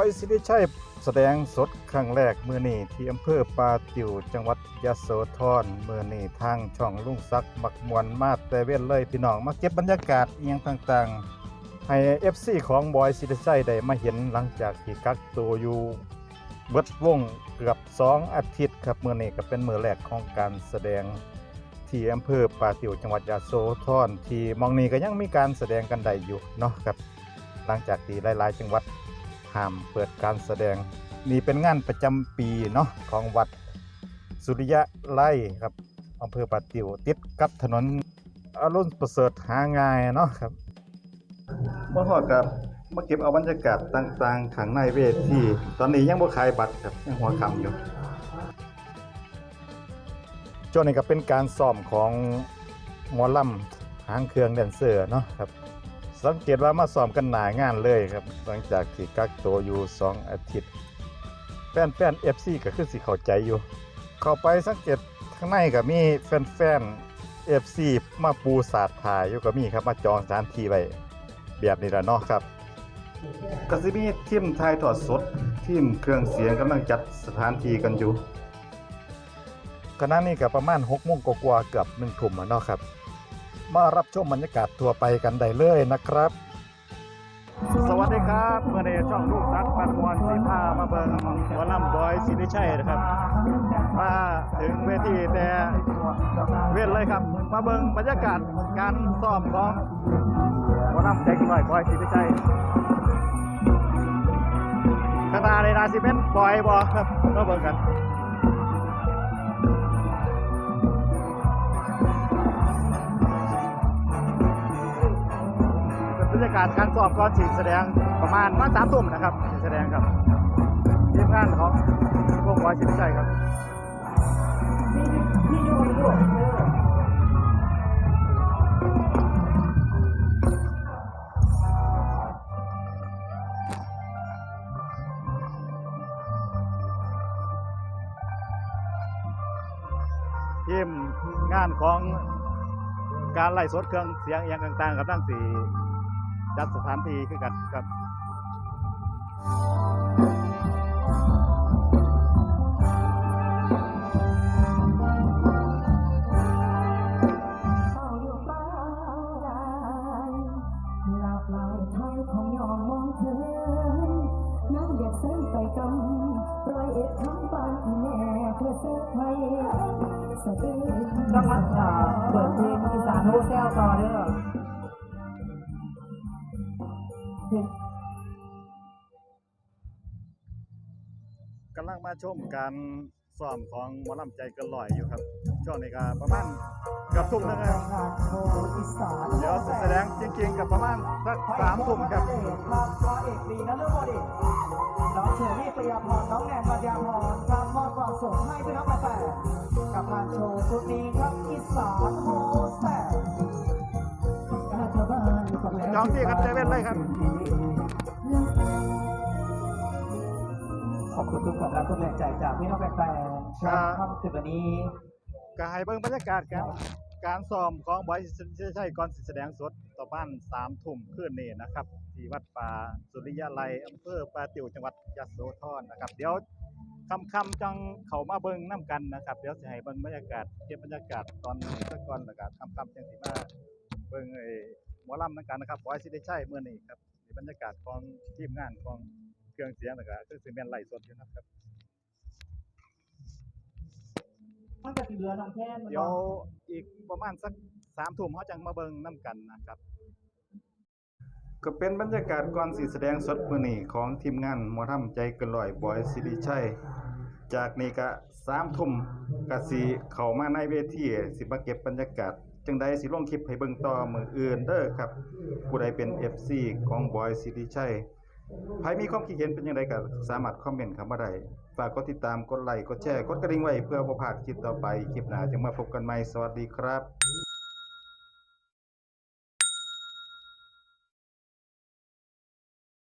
อยสิริชัยแสดงสดครั้งแรกมือนี้ที่อำเภอปาติวจังหวัดยะโสธรมือนี้ทางช่องลุงซักมักมวนมาแต่เว้นเลยพี่น้องมาเก็บบรรยากาศเอียงต่างๆ ให้ FC ของบอยสิริชัยได้มาเห็นหลังจากที่กักตัวอยู่เบิดวงเกือบ2อาทิตย์ครับมือนี้ก็เป็นมือแรกของการแสดงที่อำเภอปาติวจังหวัดยะโสธรที่มองนี้ก็ยังมีการแสดงกันได้อยู่เนาะครับหลังจากที่หลายๆ จังหวัด ห้ามเปิดการแสดง นี่เป็นงานประจำปีเนาะของวัดสุริยะไล่ครับอำเภอปาติวติดกับถนนอรุณประเสริฐหาง่ายเนาะครับมาฮอดกับมาเก็บเอาบรรยากาศต่างๆข้างในเวทีตอนนี้ยังบ่ขายบัตรครับยังหัวค่ำอยู่ช่วงนี้ก็เป็นการซ้อมของหมอลำหางเครื่องแดนเซอร์เนาะครับ สังเกตว่ามาซ้อมกันหนางานเลยครับ หลังจากที่กักตัวอยู่2อาทิตย์ แฟนแฟน FC ก็คือสิเข้าใจอยู่ เข้าไปสังเกตข้างในก็มีแฟนแฟน FC มาปูสาดถ่ายอยู่ก็มีครับมาจองสถานที่ไว้แบบนี้ละเนาะครับก็สิมีทีมถ่ายทอดสดทีมเครื่องเสียงกำลังจัดสถานที่กันอยู่ขณะนี้ก็ประมาณ6โมงกว่าๆเกือบ1ทุ่มแล้วเนาะครับ มารับชมบรรยากาศทั่วไปกันได้เลยนะครับ สวัสดีครับเมื่อในช่องลูกรักปันมวนสีผ้ามาเบิงหมอลำบอยสิริชัยนะครับ มาถึงเวทีแต่เวียนเลยครับ มาเบิงบรรยากาศการซ้อมของหมอลำเด็กหน่อยบอยสิริชัยขนาดในนาซิเมนบอยบอครับมาเบิงกัน รรยากาศการสอบก่อนสีดแสดงประมาณมาสามทุ่มนะครับสีดแสดงครับทีมงานของวงวายชิดใจครับทีมงานของการไล่สดเครื่องเสียงเอียงต่างๆครับทั้งสี่ จัดสถานที่คือกันครับเฝ้าอยู่ฟ้าใดหลากหลายไทยของยองมองเธอนั่งอยากเส้นไปกำปล่อยเอ็ดคำปานอีแม่เพื่อเสื้อไทยสะอื้นจังหวัดอ่าเปิดเพลงอีสานโฮเซลต่อเด้อ กำลังมาชมการซ้อมของหมอลำใจเกันลอยอยู่ครับ ช่วงนี้ก็ประมาณเกับทุ่มหนึงครับเดี๋ยวแสดงจริงๆกับประมาณสักสามทุ่มครับ ครับร้อยเอกดีนะเรื่องบอดีน้องเชอรี่ปริยาพรน้องแนนปัญญาพรครับมอบความสุขให้พี่น้องแฟนๆกับงานโชว์ชุดนี้ครับอีสานโฮ องที่กันเซเว่นเลยครับ ขอบคุณทุกความรักทุกแรงใจจากพี่น้องแฟนๆครับค่ำคืนวันนี้ก็ให้เบิ่งบรรยากาศการการซ้อมของบอยสิริชัยก่อนสิแสดงสดต่อบ้านสามทุ่มคืนนี้นะครับ ที่วัดป่าสุริยะไลอำเภอปาติวจังหวัดยะโสธรนะครับ เดี๋ยวคำคำๆจังเขามาเบิ่งน้ำกันนะครับ เดี๋ยวจะให้เบิ่งบรรยากาศเก็บบรรยากาศตอนนี้ซะก่อนแล้วก็คำคำๆจังสิมาเบิ่งไอ้ หมอลำนั่นกันนะครับบอยสิริชัยเมื่อนี้ครับนี่บรรยากาศของทีมงานของเครื่องเสียงแล้วก็คือสิแม่นไล่สดอยู่นะครับมันก็สิเหลือน้องแค่นมันเดี๋ยวอีกประมาณสักสามทุ่มเขาจังมาเบิ่งน้ำกันนะครับ ก็เป็นบรรยากาศก่อนสีแสดงสดมื้อนี้ของทีมงานหมอทำใจเกันลอยบอยสิริชัยจากนี้ก็สามทุ่มก็สิเข้ามาในเวทีสิมาเก็บบรรยากาศ จังใดสิลงคลิปให้เบิ่งต่อมืออื่นเด้อครับ ผู้ใดเป็น FC ของบอยสิริชัยใครมีความคิดเห็นเป็นยังไงก็สามารถคอมเมนต์เข้ามาได้ฝากกดติดตามกดไลค์กดแชร์กดกระดิ่งไว้เพื่อบ่พลาดคลิปต่อไป คลิปหน้าจะมาพบกันใหม่สวัสดีครับ